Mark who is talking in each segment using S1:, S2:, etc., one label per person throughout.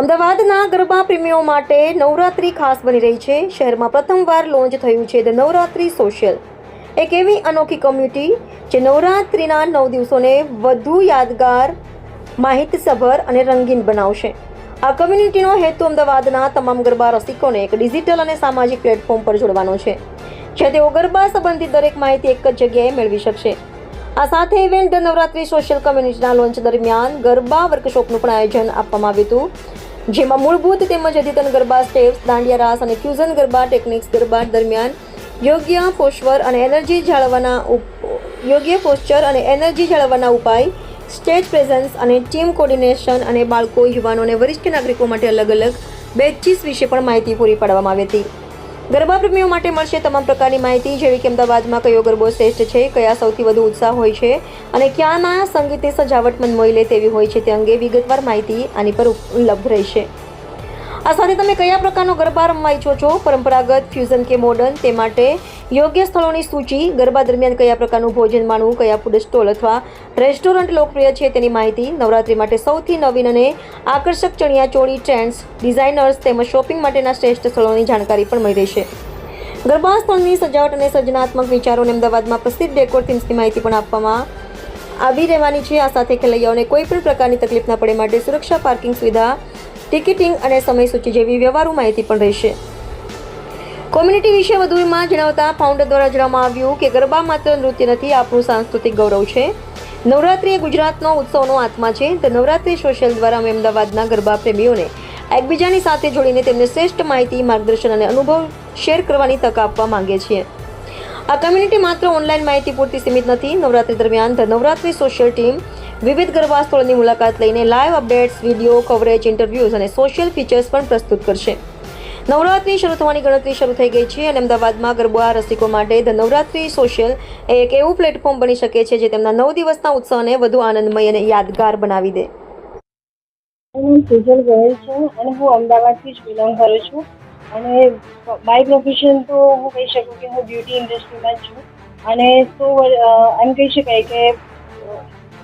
S1: અમદાવાદના ગરબા પ્રેમીઓ માટે નવરાત્રી ખાસ બની રહી છે. શહેરમાં પ્રથમવાર લોન્ચ થયું છે ધ નવરાત્રી સોશિયલ. એક એવી અનોખી કમ્યુનિટી જે નવરાત્રિના નવ દિવસોને વધુ યાદગાર, માહિતસભર અને રંગીન બનાવશે. આ કમ્યુનિટીનો હેતુ અમદાવાદના તમામ ગરબા રસિકોને એક ડિજિટલ અને સામાજિક પ્લેટફોર્મ પર જોડવાનો છે. જ્યાં તેઓ ગરબા સંબંધિત દરેક માહિતી એક જ જગ્યાએ મેળવી શકશે. આ સાથે ઇવેન્ટ નવરાત્રી સોશિયલ કમ્યુનિટીના લોન્ચ દરમિયાન ગરબા વર્કશોપનું પણ આયોજન આપવામાં આવ્યું હતું. જેમાં મૂળભૂત તેમજ અદ્યતન ગરબા સ્ટેપ્સ, દાંડિયા રાસ અને ફ્યુઝન ગરબા ટેકનિક્સ ગરબા દરમિયાન યોગ્ય પોશ્ચર અને એનર્જી જાળવવાના યોગ્ય પોસ્ચર અને એનર્જી જાળવવાના ઉપાય, સ્ટેજ પ્રેઝન્સ અને ટીમ કોર્ડિનેશન અને બાળકો યુવાનો અને વરિષ્ઠ નાગરિકો માટે અલગ અલગ બેચીસ વિશે પણ માહિતી પૂરી પાડવામાં આવી હતી. ગરબા પ્રેમીઓ માટે મળશે તમામ પ્રકારની માહિતી, જેવી કે અમદાવાદમાં કયો ગરબો શ્રેષ્ઠ છે, કયા સૌથી વધુ ઉત્સાહ હોય છે, અને ક્યાંના સંગીતની સજાવટ મન મોહી લે તેવી હોય છે તે અંગે વિગતવાર માહિતી આની પર ઉપલબ્ધ રહેશે. આ સાથે તમે કયા પ્રકારનો ગરબા રમવા ઈચ્છો છો? પરંપરાગત ફ્યુઝન કે મોડર્ન, તે માટે યોગ્ય સ્થળોની સૂચિ, ગરબા દરમિયાન કયા પ્રકારનું ભોજન માણવું, કયા ફૂડ સ્ટોલ અથવા રેસ્ટોરન્ટ લોકપ્રિય છે તેની માહિતી નવરાત્રી માટે સૌથી નવીન અને આકર્ષક ચણિયાચોળી ટ્રેન્ડ્સ ડિઝાઇનર્સ તેમજ શોપિંગ માટેના શ્રેષ્ઠ સ્થળોની જાણકારી પણ મળી રહેશે ગરબા સ્થળની સજાવટ અને સર્જનાત્મક વિચારોને અમદાવાદમાં પ્રસિદ્ધ ડેકોર થીમ્સની માહિતી પણ આપવામાં આવી રહેવાની છે. આ સાથે ખેલૈયાઓને કોઈ પણ પ્રકારની તકલીફ ન પડે માટે સુરક્ષા પાર્કિંગ સુવિધા ટિકિટિંગ અને સમયસૂચિ જેવી વ્યવહારુ માહિતી પણ રહેશે. કોમ્યુનિટી વિશે વધુમાં જણાવતા ફાઉન્ડર દ્વારા જણાવવામાં આવ્યું કે ગરબા માત્ર નૃત્ય નથી, આપણું સાંસ્કૃતિક ગૌરવ છે. નવરાત્રિ એ ગુજરાતનો ઉત્સવનો આત્મા છે. તો નવરાત્રિ સોશિયલ દ્વારા અમે અમદાવાદના ગરબા પ્રેમીઓને એકબીજાની સાથે જોડીને તેમને શ્રેષ્ઠ માહિતી, માર્ગદર્શન અને અનુભવ શેર કરવાની તક આપવા માંગીએ છીએ. આ કમ્યુનિટી માત્ર ઓનલાઈન માહિતી પૂરતી સીમિત નથી. નવરાત્રી દરમિયાન ધ નવરાત્રી સોશિયલ ટીમ વિવિધ ગરબા સ્થળોની મુલાકાત લઈને live updates video coverage interviews અને સોશિયલ ફીચર્સ પણ પ્રસ્તુત કરશે. નવરાત્રી શરૂ થવાની ગણતરી શરૂ થઈ ગઈ છે અને અમદાવાદમાં ગરબા રસિકો માટે ધ નવરાત્રી સોશિયલ એક એવું પ્લેટફોર્મ બની શકે છે જે તેમના નવ દિવસના ઉત્સવને વધુ આનંદમય અને યાદગાર બનાવી દે.
S2: હું સુજલ ગોયલ છું અને હું અમદાવાદથી જ બિલોંગ કરું છું. અને બાય પ્રોફેશન તો હું કહી શકું કે હું બ્યુટી ઇન્ડસ્ટ્રીમાં છું. અને તો એમ કહી શકાય કે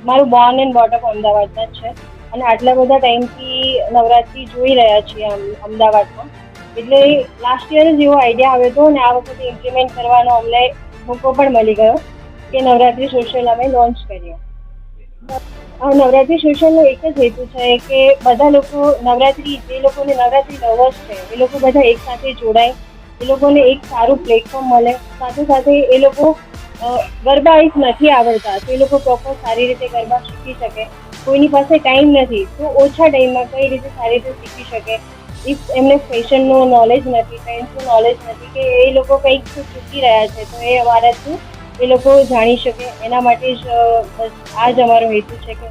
S2: મારું બોર્ન એન્ડ બોટઅપ અમદાવાદમાં જ છે. અને આટલા બધા ટાઈમથી નવરાત્રિ જોઈ રહ્યા છીએ અમદાવાદમાં. એટલે લાસ્ટ યર જ એવો આઈડિયા આવ્યો હતો અને આ વખતે ઇમ્પ્લિમેન્ટ કરવાનો અમને મોકો પણ મળી ગયો કે નવરાત્રી સોશિયલ અમે લોન્ચ કર્યો નવરાત્રી સોશિયલનો એક જ હેતુ છે કે બધા લોકો નવરાત્રી, જે લોકોને નવરાત્રી લવર્સ છે, એ લોકો બધા એક સાથે જોડાય, એ લોકોને એક સારું પ્લેટફોર્મ મળે. સાથે સાથે એ લોકો ગરબા એક નથી આવડતા, તો એ લોકો પ્રોપર સારી રીતે ગરબા શીખી શકે. કોઈની પાસે ટાઈમ નથી, તો ઓછા ટાઈમમાં કઈ રીતે સારી રીતે શીખી શકે? ઇફ એમને ફેશનનું નોલેજ નથી ટ્રેન્ડનું નોલેજ નથી કે એ લોકો કંઈક શીખી રહ્યા છે, તો એ અમારાથી એ લોકો જાણી શકે. એના માટે જ આ જ અમારો હેતુ છે કે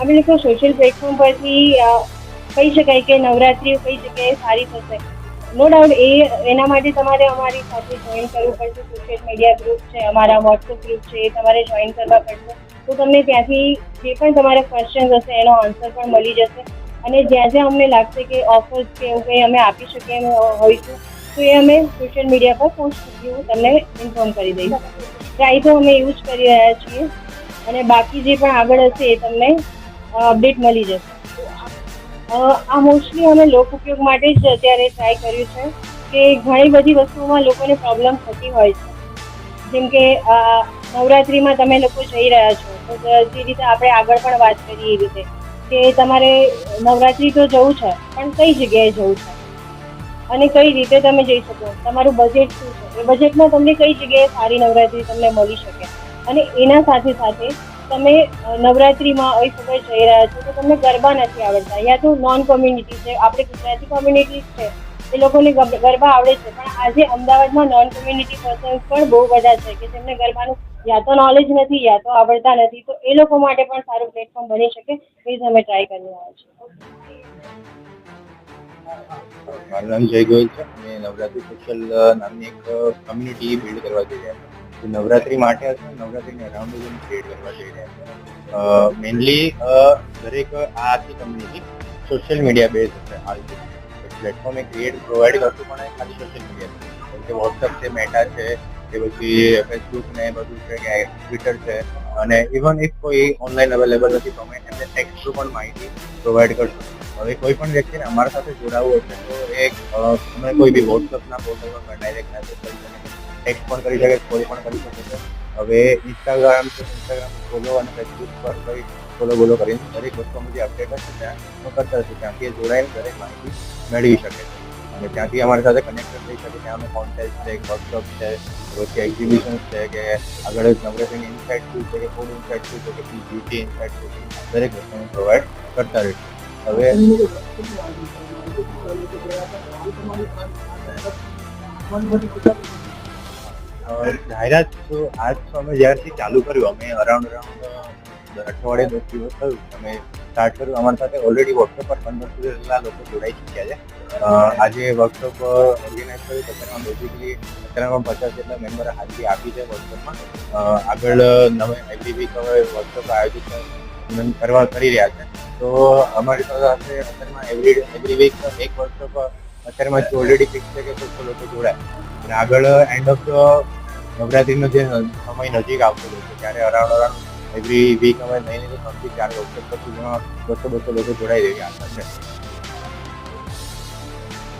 S2: અમે લોકો સોશિયલ પ્લેટફોર્મ પરથી કહી શકાય કે નવરાત્રિ કઈ જગ્યાએ સારી થશે. નો ડાઉટ એ, એના માટે તમારે અમારી સાથે જોઈન કરવું પડશે. સોશિયલ મીડિયા ગ્રુપ છે, અમારા વોટ્સઅપ ગ્રુપ છે, એ તમારે જોઈન કરવા પડશે. તો તમને ત્યાંથી જે પણ તમારા ક્વેશ્ચન હશે, એનો આન્સર પણ મળી જશે. અને જ્યાં જ્યાં અમને લાગશે કે ઓફર્સ કે એવું કંઈ અમે આપી શકીએ એમ હોઈશું, તો એ અમે સોશિયલ મીડિયા પર પોસ્ટ હું તમને ઇન્ફોર્મ કરી દઈશ. ટ્રાય તો અમે એવું જ કરી રહ્યા છીએ અને બાકી જે પણ આગળ હશે એ તમને અપડેટ મળી જશે. આ મોસ્ટલી અમે લોક ઉપયોગ માટે જ અત્યારે ટ્રાય કર્યું છે કે ઘણી બધી વસ્તુઓમાં લોકોને પ્રોબ્લેમ થતી હોય છે. જેમ કે નવરાત્રિમાં તમે લોકો જઈ રહ્યા છો, તો જે રીતે આપણે આગળ પણ વાત કરી એ રીતે. કે તમારે નવરાત્રિ તો જવું છે, પણ કઈ જગ્યાએ જવું છે? અને કઈ રીતે તમે જઈ શકો? તમારું બજેટ શું છે? એ બજેટમાં તમને કઈ જગ્યાએ સારી નવરાત્રિ તમને મળી શકે? અને એના સાથે સાથે તમે નવરાત્રિમાં અહીં સમય જઈ રહ્યા છો, તો તમને ગરબા નથી આવડતા. યા તો નોન કોમ્યુનિટી છે. આપણે ગુજરાતી કોમ્યુનિટી છે. એ લોકોને ગરબા આવડે છે. પણ આજે અમદાવાદમાં નોન કોમ્યુનિટી પર્સન્સ પણ બહુ બધા છે કે જેમને ગરબાનું યા તો નોલેજ નથી, યા તો આવડતા નથી. તો એ લોકો માટે પણ સારું પ્લેટફોર્મ બની શકે, એ જ અમે ટ્રાય કરી રહ્યા છીએ
S3: મારું નામ જય ગોયલ છે અને નવરાત્રી સોશિયલ નામની એક કમ્યુનિટી બિલ્ડ કરવા જઈ રહ્યા છે. નવરાત્રી માટે હશે નવરાત્રીને અરાઉન્ડ ક્રિએટ કરવા જઈ રહ્યા છે. મેઇનલી દરેક આ આખી કમ્યુનિટી સોશિયલ મીડિયા બેઝ હશે આ રીતે પ્લેટફોર્મ એ ક્રિએટ પ્રોવાઈડ કરતું પણ ખાલી સોશિયલ મીડિયા જેમ કે વોટ્સઅપ છે મેટા છે કે પછી ફેસબુક ને બધું છે કે ટ્વિટર છે. અને ઇવન ઇફ કોઈ ઓનલાઈન અવેલેબલ નથી, તો અમે એમને ટેક્સ્ટ થ્રુ પણ માહિતી પ્રોવાઈડ કરશું. હવે કોઈ પણ વ્યક્તિને અમારા સાથે જોડાવવું હશે તો એક અમે કોઈ બી વોટ્સઅપના પોર્ટલમાં ડાયરેક્ટ મેસેજ કરી શકે ટેક્સ્ટ પણ કરી શકે કોઈ પણ કરી શકે છે. હવે ઇન્સ્ટાગ્રામ છે ઇન્સ્ટાગ્રામ ફોલો અને ફેસબુક પર કઈ ફોલો બોલો કરીને દરેક વસ્તુમાં જે અપડેટ હશે ત્યાં કરતા હશે ત્યાંથી જોડાઈને દરેક માહિતી મેળવી શકે છે અને ત્યાંથી અમારી સાથે કનેક્ટેડ થઈ શકે ત્યાં અમે કોન્ટેક્ટ છે વર્કશોપ છે, પછી એક્ઝિબિશન છે કે આગળ નવરાત્રીની ઇન્સાઇટ શું છે કે ફૂડ ઇન્સાઇટ શું છે કે બ્યુટી ઇન્સાઇટ શું છે, દરેક વસ્તુ પ્રોવાઈડ કરતા રહીશું હવે જાહેરાત આજ અમે જ્યારથી ચાલુ કર્યું. અમે અરાઉન્ડ અરાઉન્ડ અઠવાડિયે દસ દિવસ થયું. અમે સ્ટાર્ટ કર્યું. અમારી સાથે ઓલરેડી વર્કશોપ પર પંદર જેટલા લોકો જોડાઈ ચૂક્યા છે. આજે વર્કશોપ ઓર્ગેનાઇઝ કર્યું તો તેમાં બેઝિકલી અત્યારમાં પચાસ જેટલા મેમ્બરે હાજરી આપી છે વર્કશોપમાં આગળ નવે એવરી વીક હવે વર્કશોપ આયોજિત કરવા, કરી રહ્યા છે. તો અમારી સાથે અત્યારમાં એવરી એવરી વીક એક વર્કશોપ અત્યારમાં ઓલરેડી ફિક્સ છે કે કોઈ લોકો જોડાય. અને આગળ એન્ડ ઓફ નવરાત્રીનો જે સમય નજીક આવતો હોય છે, ત્યારે અરાઉન્ડ અરાઉન્ડ એવરી વીક અમે નહીં તો ત્રણથી ચાર વર્ષ પછી બસો બસો લોકો જોડાઈ રહ્યા છે